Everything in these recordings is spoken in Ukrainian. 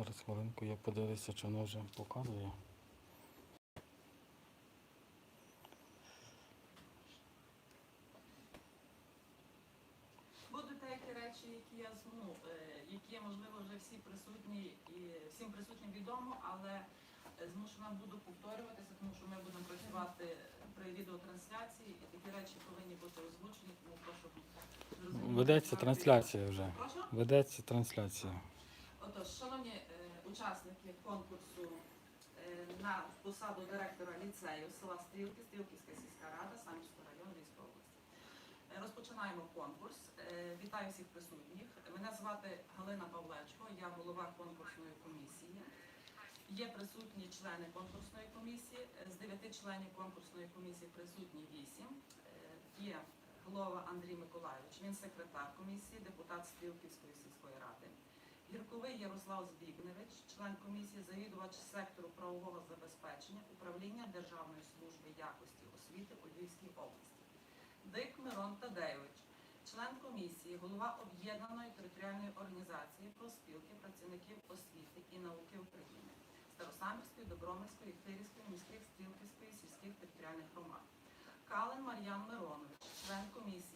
Зараз хвилинку я подивлюся, чи воно вже показує. Будуть деякі речі, які я ну, які можливо вже всі присутні і всім присутнім відомо, але е, змушена буду повторюватися, тому що ми будемо працювати при відеотрансляції, і такі речі повинні бути озвучені, тому прошу зрозуміти. Ведеться трансляція вже. Прошу? Ведеться трансляція. Отож, учасники конкурсу е, на посаду директора ліцею села Стрілки, Стрілківська сільська рада, Самівського району Львівської області. Е, Розпочинаємо конкурс. Е, Вітаю всіх присутніх. Мене звати Галина Павлечко, я голова конкурсної комісії. Є присутні члени конкурсної комісії. З дев'яти членів конкурсної комісії присутні вісім. Є голова Андрій Миколайович, він секретар комісії, депутат Стрілківської сільської ради. Гірковий Ярослав Збігневич, член комісії, завідувач сектору правового забезпечення управління Державної служби якості освіти у Львівській області. Дик Мирон Тадеєвич, член комісії, голова об'єднаної територіальної організації профспілки працівників освіти і науки України Старосамівської, Добромирської, Хирівської, міських, Стрілківської, сільських територіальних громад. Калин Мар'ян Миронович, член комісії,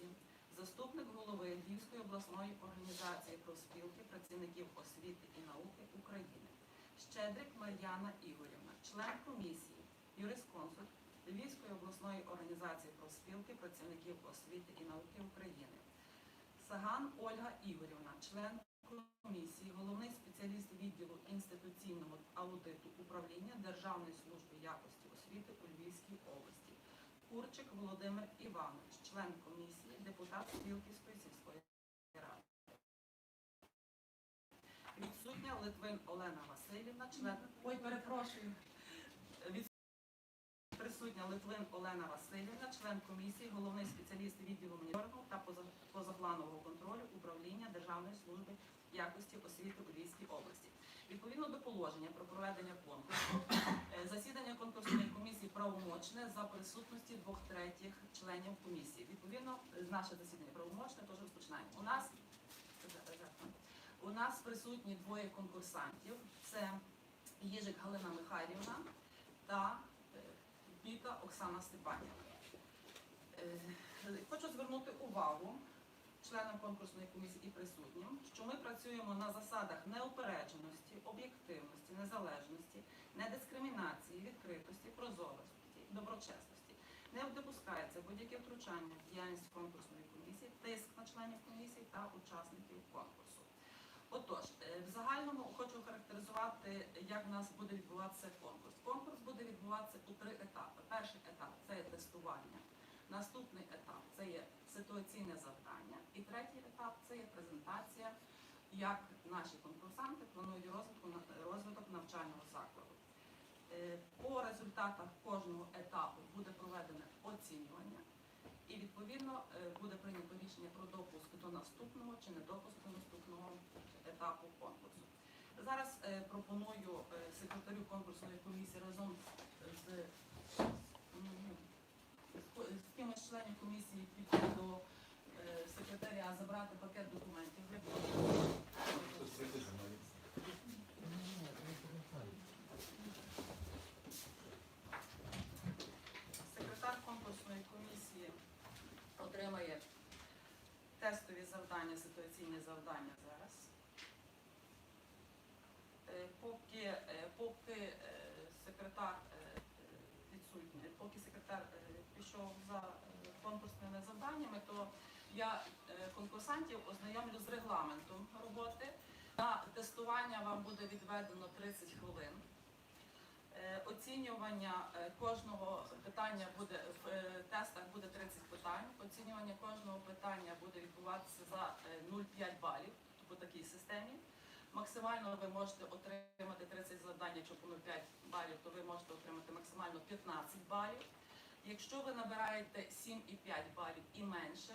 заступник голови Львівської обласної організації профспілки працівників освіти і науки України. Щедрик Мар'яна Ігорівна, член комісії, юрисконсульт Львівської обласної організації профспілки працівників освіти і науки України. Саган Ольга Ігорівна, член комісії, головний спеціаліст відділу інституційного аудиту управління Державної служби якості освіти у Львівській області. Курчик Володимир Іванович, член комісії, депутат Спілківської сільської ради. Відсутня Литвин Олена Васильівна, член. Ой, перепрошую. Від- Присутня Литвин Олена Васильівна, член комісії, головний спеціаліст відділу моніторингу та поза- позапланового контролю управління Державної служби якості освіти у Львівській області. Відповідно до положення про проведення конкурсу, е, засідання конкурсної комісії правомочне за присутності двох третіх членів комісії. Відповідно, е, наше засідання правомочне, тож розпочинаємо. У нас у нас присутні двоє конкурсантів. Це Їжик Галина Михайлівна та е, Піка Оксана Степанівна. Е, Хочу звернути увагу членам конкурсної комісії і присутнім, що ми працюємо на засадах неупередженості, об'єктивності, незалежності, недискримінації, відкритості, прозорості, доброчесності. Не допускається будь-яке втручання в діяльність конкурсної комісії, тиск на членів комісії та учасників конкурсу. Отож, е, в загальному хочу характеризувати, як в нас буде відбуватися конкурс. Конкурс буде відбуватися у три етапи. Перший етап це тестування. Наступний етап це є ситуаційне завдання. І третій етап це є презентація, як наші конкурсанти планують розвиток навчального закладу. Е, По результатах кожного етапу буде проведене оцінювання. І відповідно е, буде прийнято рішення про допуск до наступного чи не допуск до наступного етапу конкурсу. Зараз е, пропоную секретарю конкурсної комісії разом з, м, з кимось членів комісії піти до е, секретаря, забрати пакет документів. Секретар конкурсної комісії отримає тестові завдання, ситуаційні завдання зараз. Е, Поки, е, поки е, секретар е, відсутній, поки секретар е, пішов за е, конкурсними завданнями, то я е, конкурсантів ознайомлю з регламентом роботи. На тестування вам буде відведено 30 хвилин. Е, Оцінювання кожного питання буде в тестах буде 30 питань. Оцінювання кожного питання буде відбуватися за е, 0,5 балів по такій системі. Максимально ви можете отримати 30 завдань, якщо по 0,5 балів, то ви можете отримати максимально 15 балів. Якщо ви набираєте 7,5 балів і менше,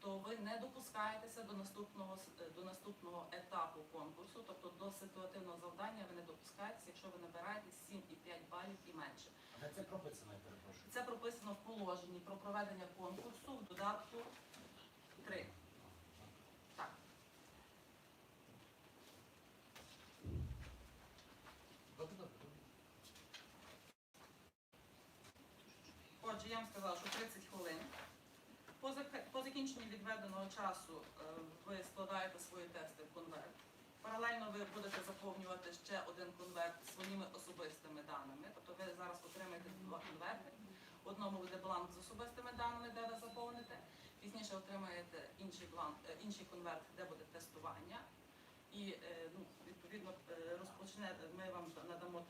то ви не допускаєтеся до наступного е, до наступного етапу конкурсу, тобто до ситуативного завдання ви не допускаєтеся, якщо ви набираєте 7,5 балів і менше. А це прописано, я перепрошую? Це прописано в положенні про проведення конкурсу в додатку 3. Отже, я вам сказала, що 30 хвилин. По, закінченні відведеного часу е, ви складаєте свої тести в конверт. Паралельно ви будете заповнювати ще один конверт своїми особистими даними. Тобто ви зараз отримаєте два конверти. В одному буде бланк з особистими даними, де ви заповните. Пізніше отримаєте інший бланк, е, інший конверт, де буде тестування. І е, ну, відповідно е, розпочне, ми вам надамо